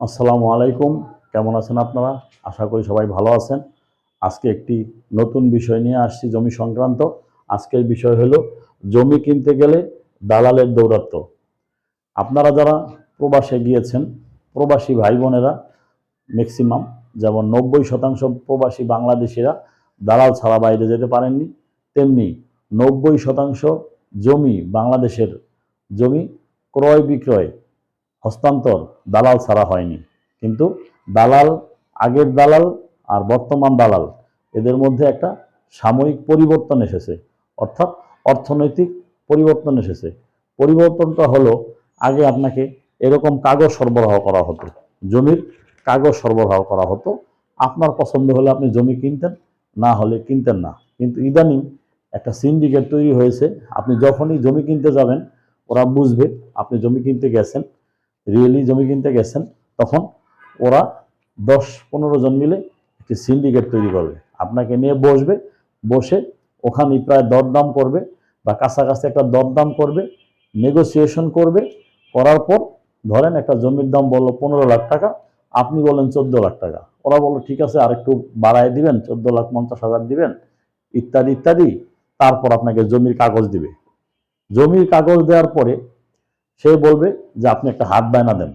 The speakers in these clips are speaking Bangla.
আসসালামু আলাইকুম। কেমন আছেন আপনারা? আশা করি সবাই ভালো আছেন। আজকে একটি নতুন বিষয় নিয়ে আসছি জমি সংক্রান্ত। আজকের বিষয় হলো, জমি কিনতে গেলে দালালের দৌরাত্ম আপনারা যারা প্রবাসে গিয়েছেন, প্রবাসী ভাই বোনেরা ম্যাক্সিমাম যেমন নব্বই শতাংশ প্রবাসী বাংলাদেশিরা দালাল ছাড়া বাইরে যেতে পারেননি, তেমনি নব্বই শতাংশ জমি বাংলাদেশের জমি ক্রয় বিক্রয় হস্তান্তর দালাল ছাড়া হয়নি। কিন্তু দালাল, আগের দালাল আর বর্তমান দালাল, এদের মধ্যে একটা সাময়িক পরিবর্তন এসেছে। অর্থাৎ অর্থনৈতিক পরিবর্তন এসেছে। পরিবর্তনটা হলো, আগে আপনাকে এরকম কাগজ সরবরাহ করা হতো। জমির কাগজ সরবরাহ করা হতো। আপনার পছন্দ হলে আপনি জমি কিনতেন, না হলে কিনতেন না। কিন্তু ইদানিং একটা সিন্ডিকেট তৈরি হয়েছে। আপনি যখনই জমি কিনতে যাবেন, ওরা বুঝবে আপনি জমি কিনতে গেছেন। রিয়েলি জমি কিনতে গেছেন, তখন ওরা দশ পনেরো জন মিলে একটি সিন্ডিকেট তৈরি করবে। আপনাকে নিয়ে বসবে, বসে ওখানে প্রায় দরদাম করবে বা কাছাকাছি একটা দরদাম করবে নেগোসিয়েশন করবে, করার পর ধরেন একটা জমির দাম বলল পনেরো লাখ টাকা, আপনি বলেন চোদ্দ লাখ টাকা। ওরা বলল, ঠিক আছে আর একটু বাড়ায় দিবেন, চোদ্দ লাখ পঞ্চাশ হাজার দিবেন, ইত্যাদি ইত্যাদি। তারপর আপনাকে জমির কাগজ দিবে। জমির কাগজ দেওয়ার পরে সে বলবে যে আপনি একটা হাত বায়না দেন।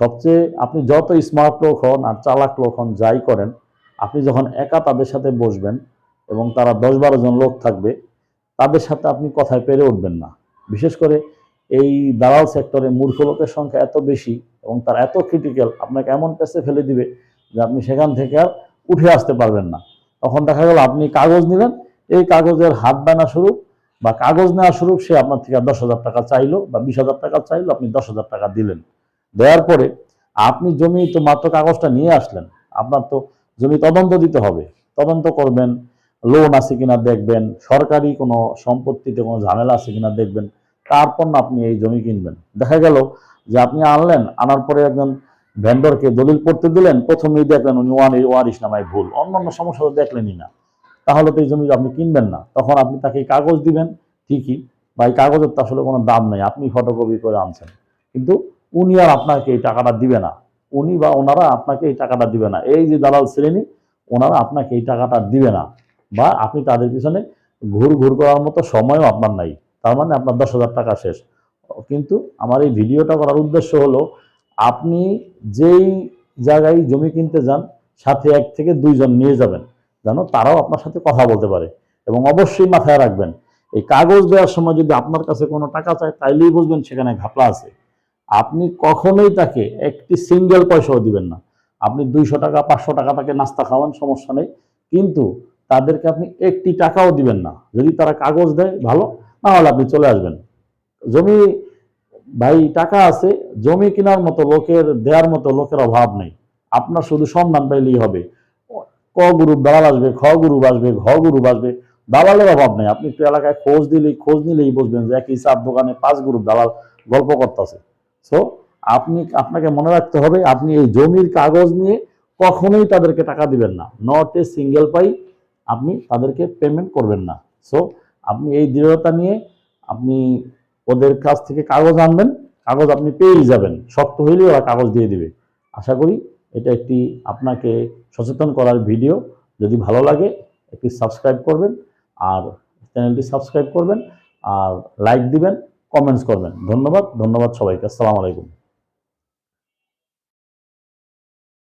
সবচেয়ে আপনি যত স্মার্ট লোক হন আর চালাক লোক হন, যাই করেন, আপনি যখন একা তাদের সাথে বসবেন এবং তারা দশ বারো জন লোক থাকবে, তাদের সাথে আপনি কথায় পেরে উঠবেন না। বিশেষ করে এই দালাল সেক্টরে মূর্খ লোকের সংখ্যা এত বেশি এবং তার এত ক্রিটিক্যাল আপনাকে এমন পেসে ফেলে দিবে যে আপনি সেখান থেকে আর উঠে আসতে পারবেন না। তখন দেখা গেল আপনি কাগজ নিলেন, এই কাগজের হাত বানা শুরু বা কাগজ নেওয়া স্বরূপ সে আপনার থেকে দশ হাজার টাকা চাইলো বা বিশ হাজার টাকা চাইলো, আপনি দশ হাজার টাকা দিলেন। দেওয়ার পরে আপনি জমি তো মাত্র কাগজটা নিয়ে আসলেন, আপনার তো জমি তদন্ত দিতে হবে। তদন্ত করবেন লোন আছে কিনা দেখবেন, সরকারি কোনো সম্পত্তিতে কোনো ঝামেলা আছে কিনা দেখবেন, তারপর না আপনি এই জমি কিনবেন। দেখা গেল যে আপনি আনলেন, আনার পরে একজন ভেন্ডরকে দলিল পড়তে দিলেন, প্রথমেই দেখলেন উনি ওয়ান, ওয়ারিশ নামায় ভুল অন্য অন্য সমস্যা তো দেখলেনই না। তাহলে তো এই জমি আপনি কিনবেন না। তখন আপনি তাকে কাগজ দিবেন, ঠিকই, বা এই কাগজের তো আসলে কোনো দাম নেই, আপনি ফটোকপি করে আনছেন। কিন্তু উনি আর আপনাকে এই টাকাটা দিবে না। উনি বা ওনারা আপনাকে এই টাকাটা দিবে না। এই যে দালাল শ্রেণি, ওনারা আপনাকে এই টাকাটা দিবে না। বা আপনি তাদের পিছনে ঘুর ঘুর করার মতো সময়ও আপনার নাই। তার মানে আপনার দশ হাজার টাকা শেষ। কিন্তু আমার এই ভিডিওটা করার উদ্দেশ্য হলো, আপনি যেই জায়গায় জমি কিনতে যান, সাথে এক থেকে দুইজন নিয়ে যাবেন। যেন তারাও আপনার সাথে কথা বলতে পারে। এবং অবশ্যই মাথায় রাখবেন, এই কাগজ দেওয়ার সময় যদি আপনার কাছে কোনো টাকা চায়, তাইলেই বুঝবেন সেখানে ঘাপলা আছে। আপনি কখনোই তাকে একটি সিঙ্গেল পয়সাও দিবেন না। আপনি দুইশো টাকা, পাঁচশো টাকা তাকে নাস্তা খাওয়ান, সমস্যা নেই। কিন্তু তাদেরকে আপনি একটি টাকাও দিবেন না। যদি তারা কাগজ দেয়, ভালো। না হলে আপনি চলে আসবেন। জমি, ভাই, টাকা আছে। জমি কেনার মতো লোকের, দেওয়ার মতো লোকের অভাব নেই। আপনার শুধু সন্ধান পাইলেই হবে। ক গ্রুপ দালাল আসবে, খ গ্রুপ আসবে, ঘ গ্রুপ আসবে, দালালের অভাব নেই। আপনি একটু এলাকায় খোঁজ দিলেই, খোঁজ নিলেই বুঝবেন যে একই চার দোকানে পাঁচ গ্রুপ দালাল গল্প করতেছে। সো আপনি, আপনাকে মনে রাখতে হবে, আপনি এই জমির কাগজ নিয়ে কখনোই তাদেরকে টাকা দিবেন না। নট এ সিঙ্গেল পাই আপনি তাদেরকে পেমেন্ট করবেন না। সো আপনি এই দৃঢ়তা নিয়ে আপনি ওদের কাছ থেকে কাগজ আনবেন, কাগজ আপনি পেয়েই যাবেন। শক্ত হইলেই ওরা কাগজ দিয়ে দিবে। আশা করি এটা একটি আপনাকে সচেতন করার ভিডিও। যদি ভালো লাগে, একটি সাবস্ক্রাইব করবেন আর চ্যানেলটি সাবস্ক্রাইব করবেন আর লাইক দিবেন, কমেন্টস করবেন। ধন্যবাদ ধন্যবাদ সবাইকে। আসসালামু আলাইকুম।